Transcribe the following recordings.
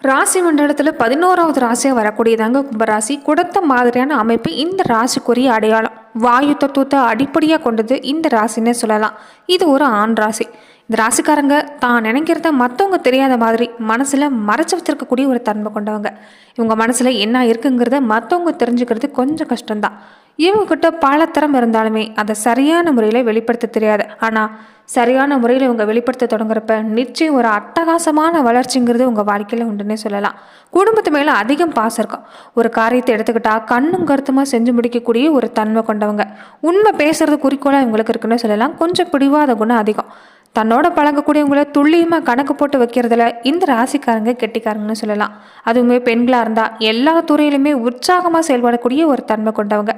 ராசி மண்டலத்தில் பதினோராவது ராசியாக வரக்கூடியதாங்க கும்பராசி. கொடுத்த மாதிரியான அமைப்பு இந்த ராசிக்குரிய அடையாளம். வாயு தத்துவத்தை அடிப்படையாக கொண்டது இந்த ராசின்னே சொல்லலாம். இது ஒரு ஆண் ராசி. இந்த ராசிக்காரங்க தான் நினைக்கிறத மற்றவங்க தெரியாத மாதிரி மனசில் மறைச்சி வச்சிருக்கக்கூடிய ஒரு தன்மை கொண்டவங்க. இவங்க மனசில் என்ன இருக்குங்கிறத மற்றவங்க தெரிஞ்சுக்கிறது கொஞ்சம் கஷ்டம்தான். இவங்கக்கிட்ட பல திறம் இருந்தாலுமே அதை சரியான முறையில் வெளிப்படுத்த தெரியாது. ஆனால் சரியான முறையில் இவங்க வெளிப்படுத்த தொடங்குறப்ப நிச்சயம் ஒரு அட்டகாசமான வளர்ச்சிங்கிறது உங்கள் வாழ்க்கையில் உண்டுன்னே சொல்லலாம். குடும்பத்து மேலே அதிகம் பாசம் இருக்கும். ஒரு காரியத்தை எடுத்துக்கிட்டால் கண்ணும் கருத்துமாக செஞ்சு முடிக்கக்கூடிய ஒரு தன்மை கொண்டவங்க. உண்மை பேசுறது குறிக்கோளாக இவங்களுக்கு இருக்குன்னு சொல்லலாம். கொஞ்சம் பிடிவாத குணம் அதிகம். தன்னோட பழகக்கூடியவங்கள துல்லியமாக கணக்கு போட்டு வைக்கிறதுல இந்த ராசிக்காரங்க கெட்டிக்காரங்கன்னு சொல்லலாம். அதுவுமே பெண்களாக இருந்தால் எல்லா துறையிலுமே உற்சாகமாக செயல்படக்கூடிய ஒரு தன்மை கொண்டவங்க.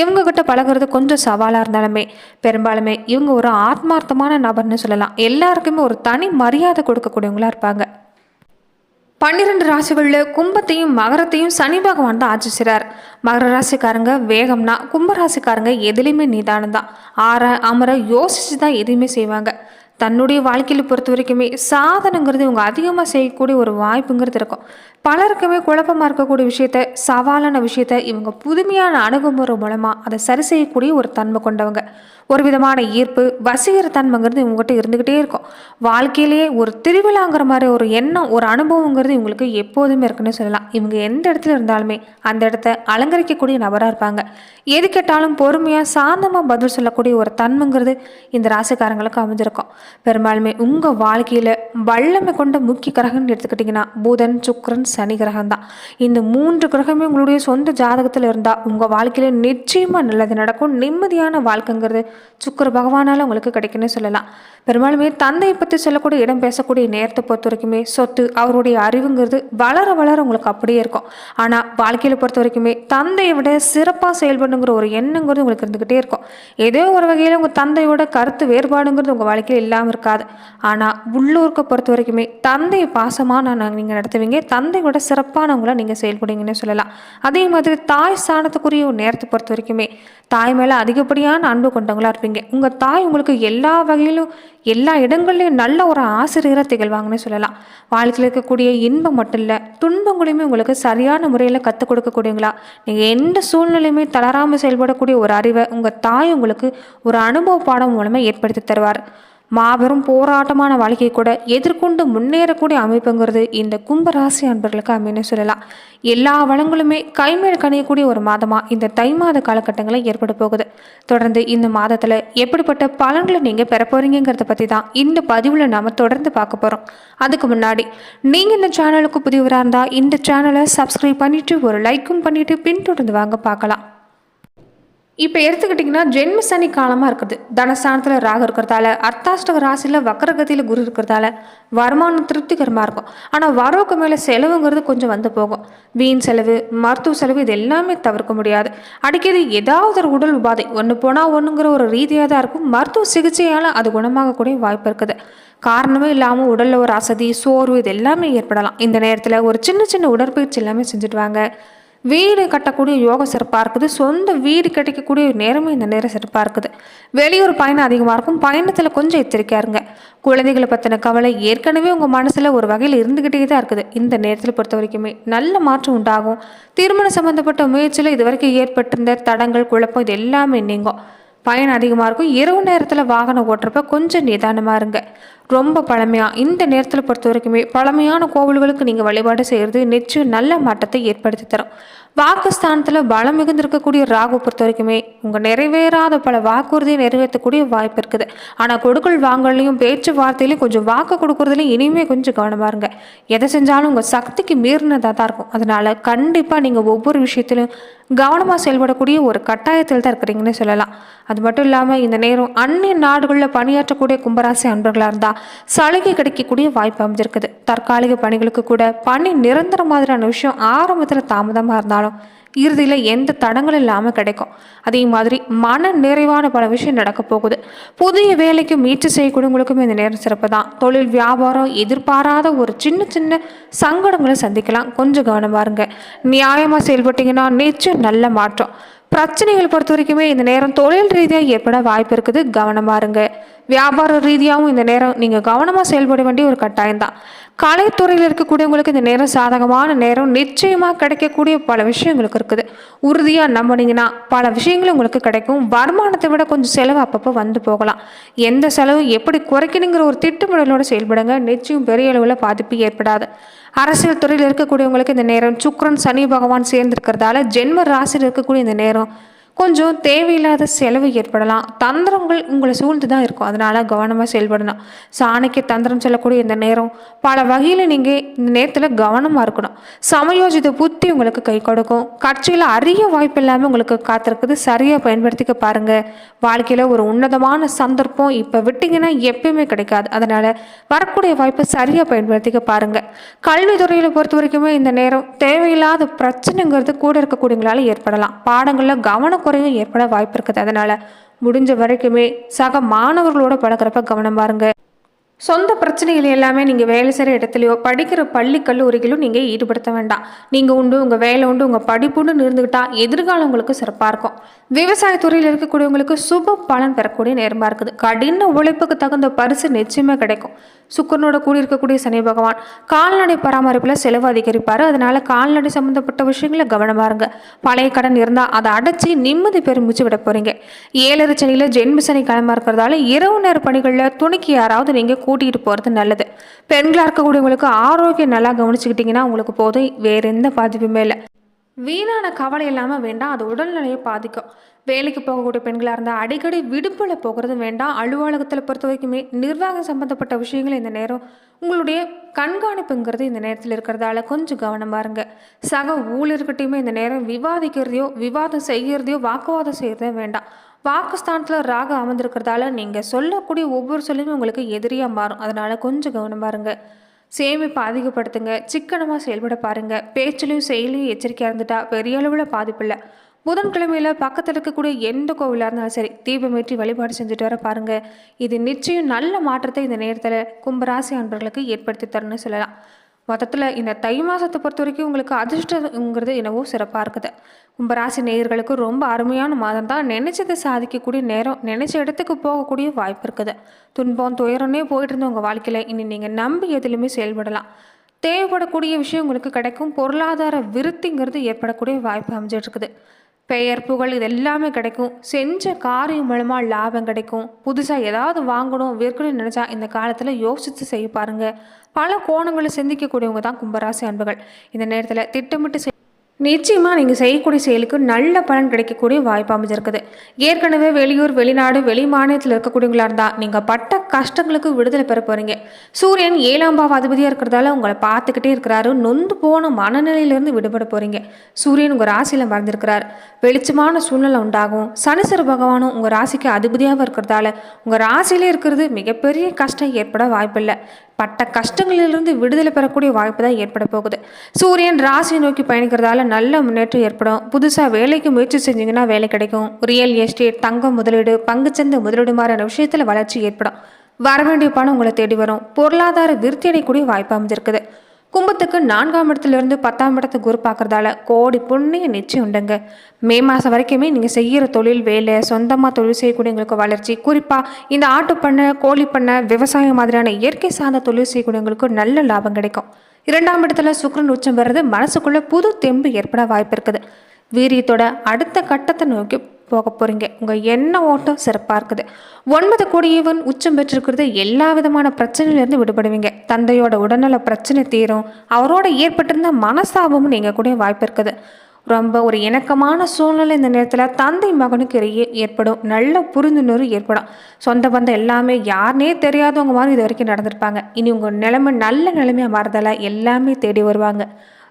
இவங்க கிட்ட பழகுறது கொஞ்சம் சவாலாக இருந்தாலுமே பெரும்பாலுமே இவங்க ஒரு ஆத்மார்த்தமான நபர்னு சொல்லலாம். எல்லாருக்குமே ஒரு தனி மரியாதை கொடுக்கக்கூடியவங்களா இருப்பாங்க. பன்னிரெண்டு ராசிகளில் கும்பத்தையும் மகரத்தையும் சனி பகவான் தான் ஆட்சி மகர ராசிக்காரங்க வேகம்னா கும்ப ராசிக்காரங்க எதுலேயுமே நிதானம் தான் ஆற அமர யோசிச்சு தான் எதையுமே செய்வாங்க. தன்னுடைய வாழ்க்கையில் பொறுத்த வரைக்குமே சாதனைங்கிறது இவங்க அதிகமாக செய்யக்கூடிய ஒரு வாய்ப்புங்கிறது இருக்கும். பலருக்குமே குழப்பமாக இருக்கக்கூடிய விஷயத்த சவாலான விஷயத்த இவங்க புதுமையான அணுகுமுறை மூலமாக அதை சரி செய்யக்கூடிய ஒரு தன்மை கொண்டவங்க. ஒரு விதமான ஈர்ப்பு வசீகர தன்மைங்கிறது இவங்ககிட்ட இருந்துக்கிட்டே இருக்கும். வாழ்க்கையிலேயே ஒரு திருவிழாங்கிற மாதிரி ஒரு எண்ணம் ஒரு அனுபவங்கிறது இவங்களுக்கு எப்போதுமே இருக்குன்னு சொல்லலாம். இவங்க எந்த இடத்துல இருந்தாலுமே அந்த இடத்த அலங்கரிக்கக்கூடிய நபராக இருப்பாங்க. எது கேட்டாலும் பொறுமையாக சாந்தமாக பதில் சொல்லக்கூடிய ஒரு தன்மைங்கிறது இந்த ராசிக்காரங்களுக்கு அமைஞ்சிருக்கும். பெரும்பாலுமே உங்கள் வாழ்க்கையில் வல்லமை கொண்ட முக்கிய கிரகம்னு எடுத்துக்கிட்டிங்கன்னா புதன் சுக்கரன் சனி கிரகம் தான். இந்த மூன்று கிரகமே உங்களுடைய சொந்த ஜாதகத்தில் இருந்தால் உங்கள் வாழ்க்கையில் நிச்சயமாக நல்லது நடக்கும். நிம்மதியான வாழ்க்கைங்கிறது சுக்கர பகவானால் உங்களுக்கு கிடைக்குன்னு சொல்லலாம். பெரும்பாலுமே தந்தையை பற்றி சொல்லக்கூடிய இடம் பேசக்கூடிய நேரத்தை பொறுத்த வரைக்குமே சொத்து அவருடைய அறிவுங்கிறது வளர வளர உங்களுக்கு அப்படியே இருக்கும். ஆனால் வாழ்க்கையில் பொறுத்த வரைக்குமே தந்தையை விட சிறப்பாக செயல்படுங்கிற ஒரு எண்ணங்கிறது உங்களுக்கு இருந்துக்கிட்டே இருக்கும். ஏதோ ஒரு வகையில் உங்கள் தந்தையோட கருத்து வேறுபாடுங்கிறது உங்கள் வாழ்க்கையில் இல்லாமல் இருக்காது. ஆனால் உள்ளூருக்கு பொறுத்த வரைக்குமே தந்தையை பாசமாக நான் நீங்கள் நடத்துவீங்க. தந்தையோட சிறப்பானவங்கள நீங்கள் செயல்படுவீங்கன்னு சொல்லலாம். அதே மாதிரி தாய் ஸ்தானத்துக்குரிய ஒரு நேரத்தை பொறுத்த வரைக்குமே தாய் மேலே அதிகப்படியான அன்பு கொண்டவங்களாக இருப்பீங்க. உங்கள் தாய் உங்களுக்கு எல்லா வகையிலும் எல்லா இடங்கள்லையும் நல்ல ஒரு ஆசிரியராக திகழ்வாங்கன்னு சொல்லலாம். வாழ்க்கையில் இருக்கக்கூடிய இன்பம் மட்டும் இல்லை துன்பங்களையுமே உங்களுக்கு சரியான முறையில் கற்றுக் கொடுக்கக்கூடியவங்களா. நீங்கள் எந்த சூழ்நிலையுமே தளராமல் செயல்படக்கூடிய ஒரு அறிவை உங்கள் தாய் உங்களுக்கு ஒரு அனுபவ பாடம் மூலமாக ஏற்படுத்தி தருவார். மாபெரும் போராட்டமான வாழ்க்கை கூட எதிர்கொண்டு முன்னேறக்கூடிய அமைப்புங்கிறது இந்த கும்பராசி அன்பர்களுக்கு அமைன்னு சொல்லலாம். எல்லா வளங்களுமே கைமேல் கணியக்கூடிய ஒரு மாதமாக இந்த தை மாத காலகட்டங்களில் ஏற்பட போகுது. தொடர்ந்து இந்த மாதத்தில் எப்படிப்பட்ட பலன்களை நீங்கள் பெற பற்றி தான் இந்த பதிவில் நாம் தொடர்ந்து பார்க்க போகிறோம் அதுக்கு முன்னாடி நீங்கள் இந்த சேனலுக்கு புதியவராக இருந்தால் இந்த சேனலை சப்ஸ்கிரைப் பண்ணிவிட்டு ஒரு லைக்கும் பண்ணிவிட்டு பின்தொடர்ந்து வாங்க பார்க்கலாம். இப்போ எடுத்துக்கிட்டிங்கன்னா ஜென்ம சனி காலமாக இருக்குது. தனஸ்தானத்தில் ராகு இருக்கிறதால அர்த்தாஷ்டக ராசியில் வக்கரகதியில் குரு இருக்கிறதால வருமானம் திருப்திகரமாக இருக்கும். ஆனால் வரவுக்கு மேலே செலவுங்கிறது கொஞ்சம் வந்து போகும். வீண் செலவு மருத்துவ செலவு இது எல்லாமே தவிர்க்க முடியாது. அடிக்கடி ஏதாவது ஒரு உடல் உபாதை ஒன்று போனால் ஒன்றுங்கிற ஒரு ரீதியாக தான் இருக்கும். மருத்துவ சிகிச்சையால் அது குணமாகக்கூடிய வாய்ப்பு இருக்குது. காரணமே இல்லாமல் உடலில் ஒரு அசதி சோர்வு இது எல்லாமே ஏற்படலாம். இந்த நேரத்தில் ஒரு சின்ன சின்ன உடற்பயிற்சி எல்லாமே செஞ்சுட்டு வாங்க. வீடு கட்டக்கூடிய யோகம் சிறப்பாக இருக்குது. சொந்த வீடு கிடைக்கக்கூடிய நேரமும் இந்த நேரம் சிறப்பாக இருக்குது. வெளியூர் பயணம் அதிகமாக இருக்கும். பயணத்தில் கொஞ்சம் எச்சரிக்கையாக இருங்க. குழந்தைகளை பற்றின கவலை ஏற்கனவே உங்கள் மனசில் ஒரு வகையில் இருந்துக்கிட்டே தான் இருக்குது. இந்த நேரத்தில் பொறுத்த வரைக்குமே நல்ல மாற்றம் உண்டாகும். திருமணம் சம்மந்தப்பட்ட முயற்சியில் இது வரைக்கும் ஏற்பட்டிருந்த தடங்கள் குழப்பம் இது எல்லாமே நீங்கும். பயணம் அதிகமாக இருக்கும். இரவு நேரத்தில் வாகனம் ஓட்டுறப்ப கொஞ்சம் நிதானமாக இருங்க. ரொம்ப பழமையாக இந்த நேரத்தில் பொறுத்த வரைக்குமே பழமையான கோவில்களுக்கு நீங்கள் வழிபாடு செய்கிறது நிச்சயம் நல்ல மாற்றத்தை ஏற்படுத்தி தரும். வாக்குஸ்தானத்தில் பலம் மிகுந்திருக்கக்கூடிய ராகு பொறுத்த வரைக்குமே உங்கள் நிறைவேறாத பல வாக்குறுதியை நிறைவேற்றக்கூடிய வாய்ப்பு இருக்குது. ஆனால் கொடுக்கல் வாங்கலையும் பேச்சுவார்த்தையிலையும் கொஞ்சம் வாக்கு கொடுக்குறதுலையும் இனிமே கொஞ்சம் கவனமாக இருங்க. எதை செஞ்சாலும் உங்கள் சக்திக்கு மீறினதாக தான் இருக்கும். அதனால் கண்டிப்பாக நீங்கள் ஒவ்வொரு விஷயத்திலும் கவனமாக செயல்படக்கூடிய ஒரு கட்டாயத்தில் தான் இருக்கிறீங்கன்னு சொல்லலாம். அது மட்டும் இல்லாமல் இந்த நேரம் அந்நிய நாடுகளில் பணியாற்றக்கூடிய கும்பராசி அன்பர்களாக இருந்தால் சலுகை கிடைக்கக்கூடிய வாய்ப்பு அமைஞ்சிருக்குது. தற்காலிக பணிகளுக்கு கூட பணி நிரந்தர மாதிரியான விஷயம் ஆரம்பத்தில் தாமதமாக இருந்தாலும் இறுதியில் எந்த தடங்களும் இல்லாமல் கிடைக்கும். அதே மாதிரி மன நிறைவான பல விஷயம் நடக்க போகுது. புதிய வேலைக்கு முயற்சி செய்யக்கூடியவங்களுக்கும் இந்த நேரம் சிறப்பு தான். தொழில் வியாபாரம் எதிர்பாராத ஒரு சின்ன சின்ன சங்கடங்களை சந்திக்கலாம். கொஞ்சம் கவனமாக இருங்க. நியாயமாக செயல்பட்டீங்கன்னா நிச்சயம் நல்ல மாற்றம். பிரச்சனைகள் பொறுத்த வரைக்குமே இந்த நேரம் தொழில் ரீதியாக ஏற்பட வாய்ப்பு இருக்குது. கவனமாக இருங்க. வியாபார ரீதியாகவும் இந்த நேரம் நீங்கள் கவனமாக செயல்பட வேண்டிய ஒரு கட்டாயம்தான் கலைத்துறையில் இருக்கக்கூடியவங்களுக்கு இந்த நேரம் சாதகமான நேரம் நிச்சயமாக கிடைக்கக்கூடிய பல விஷயங்களுக்கு இருக்குது. உறுதியாக நம்பினீங்கன்னா பல விஷயங்கள் உங்களுக்கு கிடைக்கும். வருமானத்தை விட கொஞ்சம் செலவு அப்பப்போ வந்து போகலாம். எந்த செலவு எப்படி குறைக்கணுங்கிற ஒரு திட்டமிடலோடு செயல்படுங்க. நிச்சயம் பெரிய அளவில் பாதிப்பு ஏற்படாது. அரசியல் துறையில் இருக்கக்கூடியவங்களுக்கு இந்த நேரம் சுக்ரன் சனி பகவான் சேர்ந்திருக்கிறதால ஜென்ம ராசியில் இருக்கக்கூடிய இந்த நேரம் கொஞ்சம் தேவையில்லாத செலவு ஏற்படலாம். தந்திரங்கள் உங்களை சூழ்ந்து தான் இருக்கும். அதனால் கவனமாக செயல்படணும். சாணிக்கு தந்திரம் சொல்லக்கூடிய இந்த நேரம் பல வகையில் நீங்கள் இந்த நேரத்தில் கவனமாக இருக்கணும். சமயோஜித புத்தி உங்களுக்கு கை கொடுக்கும். கட்சியில் அரிய வாய்ப்பு இல்லாமல் உங்களுக்கு காத்திருக்குது சரியாக பயன்படுத்திக்க பாருங்கள் வாழ்க்கையில் ஒரு உன்னதமான சந்தர்ப்பம் இப்போ விட்டிங்கன்னா எப்பயுமே கிடைக்காது. அதனால் வரக்கூடிய வாய்ப்பை சரியாக பயன்படுத்திக்க பாருங்கள் கல்வித்துறையில் பொறுத்த வரைக்குமே இந்த நேரம் தேவையில்லாத பிரச்சனைங்கிறது கூட இருக்கக்கூடியவங்களால ஏற்படலாம். பாடங்களில் கவனம் பற்றாக்குறையும் ஏற்பட வாய்ப்பு இருக்குது. அதனால் முடிஞ்ச வரைக்குமே சக மாணவர்களோட பழகிறப்ப கவனம் பாருங்க. சொந்த பிரச்சனைகள் எல்லாமே நீங்கள் வேலை செய்கிற இடத்துலையோ படிக்கிற பள்ளி கல்லூரிகளும் நீங்கள் ஈடுபடுத்த வேண்டாம். நீங்கள் உண்டு உங்கள் வேலை உண்டு உங்கள் படிப்புன்னு இருந்துக்கிட்டால் எதிர்காலம் உங்களுக்கு சிறப்பாக இருக்கும். விவசாயத்துறையில் இருக்கக்கூடியவங்களுக்கு சுப பலன் பெறக்கூடிய நேரமாக இருக்குது. கடின உழைப்புக்கு தகுந்த பரிசு நிச்சயமாக கிடைக்கும். சுக்கரனோட கூடி இருக்கக்கூடிய சனி பகவான் கால்நடை பராமரிப்பில் செலவு அதிகரிப்பார். அதனால் கால்நடை சம்மந்தப்பட்ட விஷயங்கள கவனமாக இருங்க. பழைய கடன் இருந்தால் அதை அடைச்சி நிம்மதி பெருமிச்சு விட போகிறீங்க ஏழரை சனியில் ஜென்ம சனி கிழமை இருக்கிறதால இரவு நேர பணிகளில் துணைக்கு யாராவது நீங்கள் கூட்டிகிட்டு போகிறது நல்லது. பெண்களாக இருக்கக்கூடியவங்களுக்கு ஆரோக்கியம் நல்லா கவனிச்சுக்கிட்டிங்கன்னா உங்களுக்கு போதும். வேறு எந்த பாதிப்புமே இல்லை. வீணான கவலை இல்லாமல் வேண்டாம். அது உடல்நிலையை பாதிக்கும். வேலைக்கு போகக்கூடிய பெண்களாக இருந்தால் அடிக்கடி விடுப்பில் போகிறது வேண்டாம். அலுவலகத்தில் பொறுத்த வரைக்குமே நிர்வாகம் சம்மந்தப்பட்ட விஷயங்கள் இந்த நேரம் உங்களுடைய கண்காணிப்புங்கிறது இந்த நேரத்தில் இருக்கிறதால கொஞ்சம் கவனமாக இருங்க சக ஊழியர்கிட்டையுமே இந்த நேரம் விவாதிக்கிறதையோ விவாதம் செய்கிறதையோ வாக்குவாதம் செய்கிறதோ வேண்டாம். வாக்குஸ்தானத்தில் ராக அமர்ந்திருக்கிறதால நீங்கள் சொல்லக்கூடிய ஒவ்வொரு சொல்லுமே உங்களுக்கு எதிரியாக மாறும். அதனால் கொஞ்சம் கவனமாக இருங்க சேமிப்பை அதிகப்படுத்துங்க. சிக்கனமாக செயல்பட பாருங்கள் பேச்சிலையும் செயலையும் எச்சரிக்கையாக இருந்துட்டா பெரிய அளவில் பாதிப்பில்லை புதன்கிழமையில் பக்கத்தில் இருக்கக்கூடிய எந்த கோவிலாக இருந்தாலும் சரி தீபமேற்றி வழிபாடு செஞ்சுட்டு வர பாருங்கள் இது நிச்சயம் நல்ல மாற்றத்தை இந்த நேரத்தில் கும்பராசி அன்பர்களுக்கு ஏற்படுத்தி தரணும்னு சொல்லலாம். மொத்தத்தில் இந்த தை மாதத்தை பொறுத்த வரைக்கும் உங்களுக்கு அதிர்ஷ்டங்கிறது என்னவோ சிறப்பாக இருக்குது. கும்பராசி நேயர்களுக்கு ரொம்ப அருமையான மாதம் தான். நினைச்சதை சாதிக்கக்கூடிய நேரம் நினைச்ச இடத்துக்கு போகக்கூடிய வாய்ப்பு இருக்குது. துன்பம் துயரம்னே போயிட்டு இருந்த உங்கள் வாழ்க்கையில் இனி நீங்கள் நம்பி எதுலையுமே செயல்படலாம். தேவைப்படக்கூடிய விஷயம் உங்களுக்கு கிடைக்கும். பொருளாதார விருத்திங்கிறது ஏற்படக்கூடிய வாய்ப்பு அமைஞ்சிட்ருக்குது பெயர் புகழ் இது எல்லாமே கிடைக்கும். செஞ்ச காரியம் மூலமாக லாபம் கிடைக்கும். புதுசாக ஏதாவது வாங்கணும் விற்கணும்னு நினச்சா இந்த காலத்தில் யோசித்து செய்ய பாருங்கள் பல கோணங்களை சிந்திக்கக்கூடியவங்க தான் கும்பராசி அன்புகள். இந்த நேரத்தில் திட்டமிட்டு நிச்சயமாக நீங்கள் செய்யக்கூடிய செயலுக்கு நல்ல பலன் கிடைக்கக்கூடிய வாய்ப்பு அமைஞ்சிருக்குது. ஏற்கனவே வெளியூர் வெளிநாடு வெளி மாநிலத்தில் இருக்கக்கூடியவங்களா இருந்தால் நீங்கள் பட்ட கஷ்டங்களுக்கு விடுதலை பெற போகிறீங்க சூரியன் ஏழாம் பாவ அதிபதியாக இருக்கிறதால உங்களை பார்த்துக்கிட்டே இருக்கிறாரு. நொந்து போன மனநிலையிலேருந்து விடுபட போகிறீங்க சூரியன் உங்கள் ராசியில் மறந்துருக்கிறார். வெளிச்சமான சூழ்நிலை உண்டாகும். சனிசர பகவானும் உங்கள் ராசிக்கு அதிபதியாக இருக்கிறதால உங்கள் ராசியிலே இருக்கிறது மிகப்பெரிய கஷ்டம் ஏற்பட வாய்ப்பில்லை. பட்ட கஷ்டங்களிலிருந்து விடுதலை பெறக்கூடிய வாய்ப்பு தான் ஏற்பட போகுது. சூரியன் ராசியை நோக்கி பயணிக்கிறதால நல்ல முன்னேற்றம் ஏற்படும். புதுசாக வேலைக்கு முயற்சி செஞ்சீங்கன்னா வேலை கிடைக்கும். ரியல் எஸ்டேட் தங்கம் முதலீடு பங்குச்சந்தை முதலீடு மாதிரியான விஷயத்தில் வளர்ச்சி ஏற்படும். வர வேண்டிய பணம் உங்களை தேடி வரும். பொருளாதார விருத்தி அடையக்கூடிய வாய்ப்பு அமைஞ்சிருக்குது. கும்பத்துக்கு நான்காம் இடத்துலேருந்து பத்தாம் இடத்து குரு பார்க்குறதால கோடி புண்ணிய நிச்சயம் உண்டுங்க. மே மாதம் வரைக்குமே நீங்கள் செய்கிற தொழில் வேலை சொந்தமாக தொழில் செய்யக்கூடியவங்களுக்கு வளர்ச்சி. குறிப்பாக இந்த ஆட்டு பண்ணை கோழி பண்ணை விவசாயம் மாதிரியான இயற்கை சார்ந்த தொழில் செய்யக்கூடியவங்களுக்கு நல்ல லாபம் கிடைக்கும். இரண்டாம் இடத்துல சுக்கரன் உச்சம் வர்றது மனசுக்குள்ளே புது தெம்பு ஏற்பட வாய்ப்பு இருக்குது. வீரியத்தோட அடுத்த கட்டத்தை நோக்கி போக போகிறீங்க உங்கள் எண்ண ஓட்டம் சிறப்பாக இருக்குது. ஒன்பது கோடியவன் உச்சம் பெற்றிருக்கிறது எல்லா விதமான பிரச்சனையிலேருந்து விடுபடுவீங்க. தந்தையோட உடல்நல பிரச்சனை தீரும். அவரோட ஏற்பட்டிருந்த மனசாபமும் நீங்கள் கூட வாய்ப்பு இருக்குது. ரொம்ப ஒரு இணக்கமான சூழ்நிலை இந்த நேரத்தில் தந்தை மகனுக்கு இடையே ஏற்படும். நல்ல புரிந்துணர்வு ஏற்படும். சொந்த பந்தம் எல்லாமே யாருனே தெரியாதவங்க மாதிரி இது வரைக்கும் நடந்திருப்பாங்க. இனி உங்கள் நிலைமை நல்ல நிலைமையாக மாறுதல எல்லாமே தேடி வருவாங்க.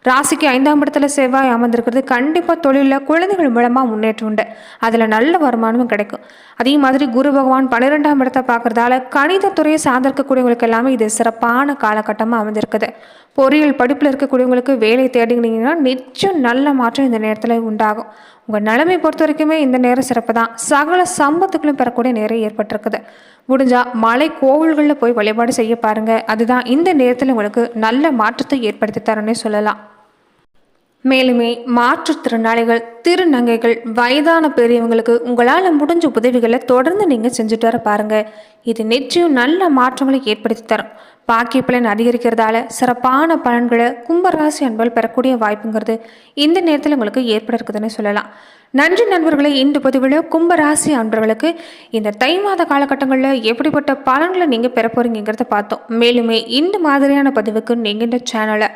ராசிக்கு ஐந்தாம் இடத்துல செவ்வாய் அமர்ந்திருக்கிறது. கண்டிப்பாக தொழிலில் குழந்தைகள் மூலமாக முன்னேற்றம் உண்டு. அதில் நல்ல வருமானமும் கிடைக்கும். அதே மாதிரி குரு பகவான் பன்னிரெண்டாம் இடத்தை பார்க்குறதால கணிதத்துறையை சார்ந்திருக்கக்கூடியவங்களுக்கு எல்லாமே இது சிறப்பான காலகட்டமாக அமைஞ்சிருக்குது பொறியியல் படிப்பில் இருக்கக்கூடியவங்களுக்கு வேலை தேடினீங்கன்னா நிச்சயம் நல்ல மாற்றம் இந்த நேரத்தில் உண்டாகும். உங்கள் நிலைமை பொறுத்த வரைக்குமே இந்த நேரம் சிறப்பு தான் சகல சம்பத்துக்களும் பெறக்கூடிய நேரம் ஏற்பட்டிருக்குது. முடிஞ்சால் மலை கோவில்களில் போய் வழிபாடு செய்ய பாருங்கள் அதுதான் இந்த நேரத்தில் உங்களுக்கு நல்ல மாற்றத்தை ஏற்படுத்தி தரணும்னே சொல்லலாம். மேலுமே மாற்றுத்திறனாளிகள் திருநங்கைகள் வயதான பெரியவங்களுக்கு உங்களால் முடிஞ்ச உதவிகளை தொடர்ந்து நீங்கள் செஞ்சுட்டு வர பாருங்கள் இது நிச்சயம் நல்ல மாற்றங்களை ஏற்படுத்தி தரும். பாக்கிய பலன் அதிகரிக்கிறதால சிறப்பான பலன்களை கும்பராசி அன்பர்கள் பெறக்கூடிய வாய்ப்புங்கிறது இந்த நேரத்தில் உங்களுக்கு ஏற்பட இருக்குதுன்னு சொல்லலாம். நன்றி நண்பர்களை இன்று பதிவில் கும்பராசி அன்பர்களுக்கு இந்த தை மாத காலகட்டங்களில் எப்படிப்பட்ட பலன்களை நீங்கள் பெற போகிறீங்கிறத பார்த்தோம். மேலுமே இந்த மாதிரியான பதிவுக்கு நீங்கள் இந்த சேனலை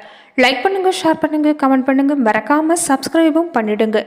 லைக் பண்ணுங்கள் ஷேர் பண்ணுங்கள் கமெண்ட் பண்ணுங்கள் மறக்காமல் சப்ஸ்கிரைபும் பண்ணிடுங்க.